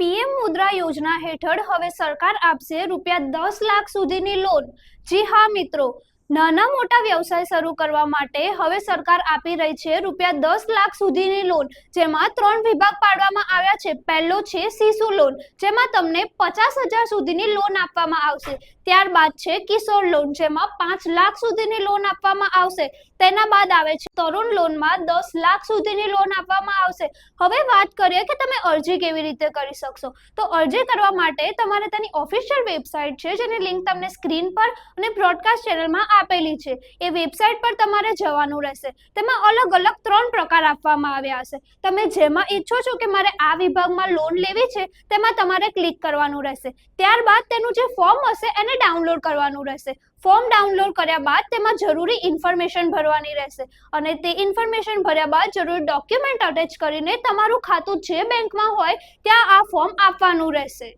PM મુદ્રા યોજના હેઠળ હવે સરકાર આપશે રૂપિયા દસ લાખ સુધીની લોન જી હા, મિત્રો. નાના મોટા વ્યવસાય શરૂ કરવા માટે હવે સરકાર આપી રહી છે રૂપિયા દસ લાખ સુધીની લોન જેમાં ત્રણ વિભાગ પાડવામાં આવ્યા છે. પહેલો છે શિશુ લોન જેમાં તમને પચાસ હજાર સુધીની લોન આપવામાં આવશે. ત્યારબાદ છે કિશોર લોન જેમાં પાંચ લાખ સુધીની લોન આપવામાં આવશે. તેના બાદ આવે છે તરુણ લોનમાં દસ લાખ સુધીની લોન આપવામાં આવશે. હવે વાત કરીએ કે તમે અરજી કેવી રીતે કરી શકશો. તો અરજી કરવા માટે તમારે તેની ઓફિશિયલ વેબસાઇટ છે, જેની લિંક તમને સ્ક્રીન પર અને બ્રોડકાસ્ટ ચેનલમાં આપેલી છે. એ વેબસાઇટ પર તમારે જવાનું રહેશે. તેમાં અલગ અલગ ત્રણ પ્રકાર આપવામાં આવ્યા હશે. તમે જેમાં ઈચ્છો છો કે મારે આ વિભાગમાં લોન લેવી છે, તેમાં તમારે ક્લિક કરવાનું રહેશે. ત્યારબાદ તેનું જે ફોર્મ હશે, એને ડાઉનલોડ કરવાનું રહેશે. ફોર્મ ડાઉનલોડ કર્યા બાદ તેમાં જરૂરી ઇન્ફોર્મેશન ભરવાની રહેશે. અને તે ઇન્ફોર્મેશન ભર્યા બાદ જરૂરી ડોક્યુમેન્ટ અટેચ કરીને તમારું ખાતું જે બેંકમાં હોય ત્યાં આ ફોર્મ આપવાનું રહેશે.